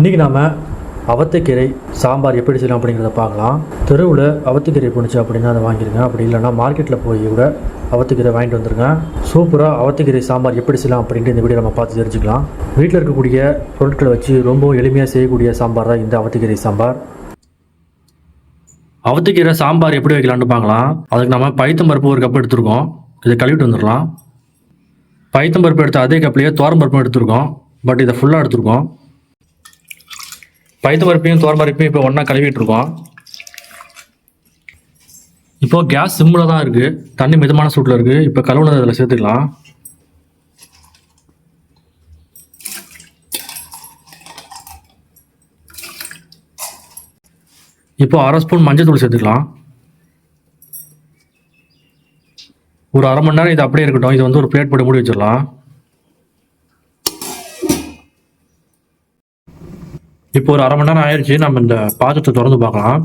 இன்றைக்கி நாம் அவத்தைக்கீரை சாம்பார் எப்படி செய்யலாம் அப்படிங்கிறத பார்க்கலாம். தெருவில் அவத்தைக்கீரை போணுச்சு அப்படின்னா அதை வாங்கிடுங்க அப்படி இல்லைன்னா மார்க்கெட்டில் போய் கூட அவத்தைக்கீரை வாங்கிட்டு வந்துருங்க. சூப்பராக அவத்தைக்கீரை சாம்பார் எப்படி செய்யலாம் அப்படின்ட்டு இந்த வீடியோ நம்ம பார்த்து தெரிஞ்சுக்கலாம். வீட்டில் இருக்கக்கூடிய பொருட்களை வச்சு ரொம்ப எளிமையாக செய்யக்கூடிய சாம்பார் தான் இந்த அவத்தைக்கீரை சாம்பார். அவத்துக்கீரை சாம்பார் எப்படி வைக்கலாம்னு பார்க்கலாம். அதுக்கு நம்ம பைத்தம் பருப்பு ஒரு கப் எடுத்துருக்கோம். இதை கழுவிட்டு வந்துடலாம். பைத்தம் பருப்பு எடுத்த அதே கப்லேயே தோரம் பருப்பும் எடுத்துருக்கோம். பட் இதை ஃபுல்லாக எடுத்துருக்கோம். பைத்தம் பருப்பையும் தோரம்பருப்பையும் இப்போ ஒன்றா கழுவிட்டு இருக்கோம் இப்போ கேஸ் சிம்மில் தான் இருக்குது தண்ணி மிதமான சூட்டில் இருக்குது இப்போ கழுவுனது அதில் சேர்த்துக்கலாம். இப்போ அரை ஸ்பூன் மஞ்சள் தூள் சேர்த்துக்கலாம். ஒரு அரை மணி நேரம் இது அப்படியே இருக்கட்டும். இது வந்து ஒரு பிளேட் போட்டு மூடி வச்சிடலாம். இப்போ ஒரு அரை மணி நேரம் ஆயிடுச்சு நம்ம இந்த பாத்திரத்தை திறந்து பார்க்கலாம்.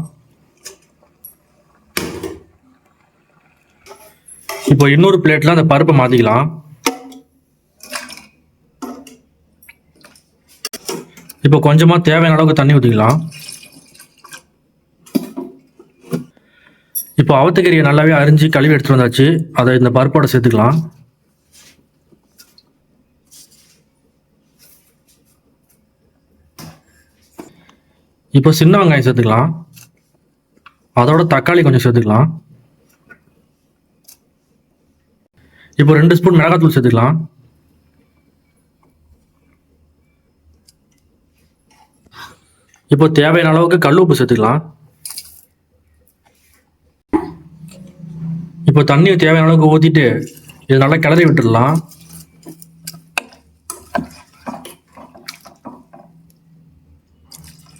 இப்போ இன்னொரு பிளேட்ல அந்த பருப்பை மாத்திக்கலாம். இப்போ கொஞ்சமா தேவையான அளவுக்கு தண்ணி ஊற்றிக்கலாம் இப்போ அவத்துக்கறியை நல்லாவே அரிஞ்சு கழுவி எடுத்துட்டு வந்தாச்சு. அதை இந்த பருப்போட சேர்த்துக்கலாம். இப்போ சின்ன வெங்காயம் சேர்த்துக்கலாம். அதோட தக்காளி கொஞ்சம் சேர்த்துக்கலாம். இப்போ ரெண்டு ஸ்பூன் மிளகாத்தூள் சேர்த்துக்கலாம். இப்போ தேவையான அளவுக்கு கல் உப்பு சேர்த்துக்கலாம். இப்போ தண்ணியை தேவையான அளவுக்கு ஊற்றிட்டு இது நல்லா கிளறி விட்டுடலாம்.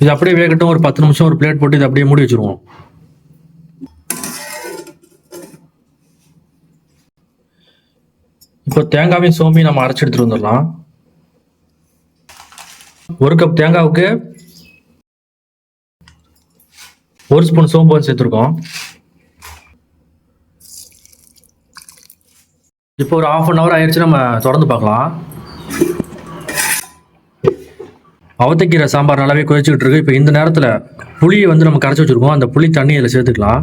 இது அப்படியே வேகட்டும் ஒரு பத்து நிமிஷம் ஒரு பிளேட் போட்டு இது அப்படியே மூடி வச்சிருவோம். இப்போ தேங்காவையும் சோம்பையும் நம்ம அரைச்சி எடுத்துட்டு வந்துடலாம். ஒரு கப் தேங்காவுக்கு ஒரு ஸ்பூன் சோம்பு வந்து சேர்த்துருக்கோம். இப்போ ஒரு ஆஃப் அன் ஹவர் ஆயிடுச்சு நம்ம தொடர்ந்து பார்க்கலாம். அவத்தைக்கீரை சாம்பார் நல்லாவே கொதிச்சுக்கிட்டு இருக்கு. இப்போ இந்த நேரத்தில் புளியை வந்து நம்ம கரைச்சி வச்சுருக்கோம். அந்த புளி தண்ணி இதில் சேர்த்துக்கலாம்.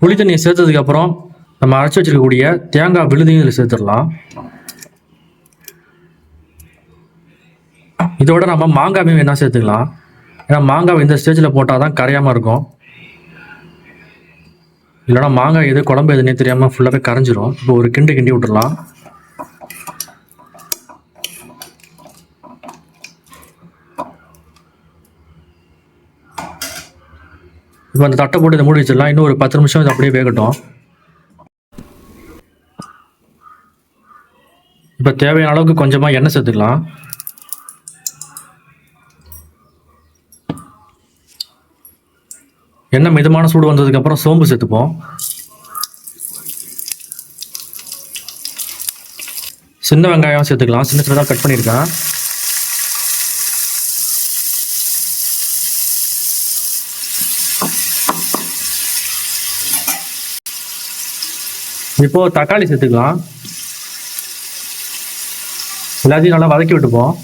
புளி தண்ணியை சேர்த்ததுக்கப்புறம் நம்ம அரைச்சி வச்சிருக்கக்கூடிய தேங்காய் விழுதையும் இதில் சேர்த்துடலாம். இதோட நம்ம மாங்காயும் வேணால் சேர்த்துக்கலாம். ஏன்னா மாங்காய் இந்த ஸ்டேஜில் போட்டால் தான் கரையாமல் இருக்கும். இல்லைனா மாங்காய் எது குழம்பு எதுனே தெரியாமல் ஃபுல்லாகவே கரைஞ்சிரும். இப்போ ஒரு கிண்டு கிண்டி விட்டுடலாம். இப்போ அந்த தட்டை போட்டு இதை மூடி வச்சிடலாம். இன்னும் ஒரு பத்து நிமிஷம் இது அப்படியே வேகட்டும். இப்போ தேவையான அளவுக்கு கொஞ்சமாக எண்ணெய் சேர்த்துக்கலாம். எண்ணெய் மிதமான சூடு வந்ததுக்கப்புறம் சோம்பு சேர்த்துப்போம். சின்ன வெங்காயம் சேர்த்துக்கலாம். சின்ன சின்னதாக கட் பண்ணியிருக்கேன். இப்போ தக்காளி சேர்த்துக்கலாம். எல்லாத்தையும் நல்லா வதக்கி விட்டுப்போம்.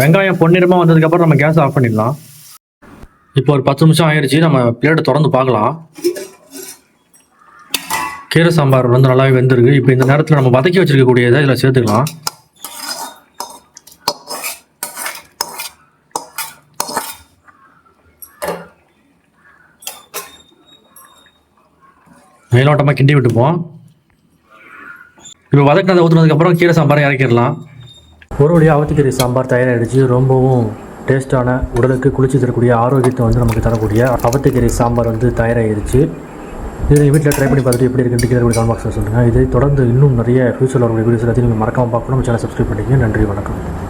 வெங்காயம் பொன்னிறமாக வந்ததுக்கப்புறம் நம்ம கேஸ் ஆஃப் பண்ணிடலாம். இப்போ ஒரு பத்து நிமிஷம் ஆயிடுச்சு நம்ம பிளேட்டை திறந்து பார்க்கலாம். கீரை சாம்பார் வந்து நல்லாவே வெந்திருக்கு. இப்போ இந்த நேரத்தில் நம்ம வதக்கி வச்சிருக்கக்கூடியதை இதில் சேர்த்துக்கலாம். மேலோட்டமாக கிண்டி விட்டுப்போம். இப்போ வதக்கினதை ஊற்றுனதுக்கப்புறம் கீரை சாம்பாரை இறக்கிடலாம். ஒரு வழியாக அவத்திக்கீரை சாம்பார் தயாராகிடுச்சு ரொம்பவும் டேஸ்ட்டான உடலுக்கு குளிச்சு தரக்கூடிய ஆரோக்கியத்தை வந்து நமக்கு தரக்கூடிய அவத்திக்கீரை சாம்பார் வந்து தயாராகிடுச்சு இது வீட்டில் ட்ரை பண்ணி பார்த்துட்டு எப்படி இருக்குன்னு கீழே கமெண்ட் பாக்ஸில் சொல்லுங்கள் இதை தொடர்ந்து இன்னும் நிறைய ஃபியூச்சரில் வரக்கூடிய வீடியோஸ் எல்லாத்தையும் நீங்கள் மறக்காமல் பார்க்கணும். சேனல் சப்ஸ்கிரைப் பண்ணிக்கங்க. நன்றி வணக்கம்.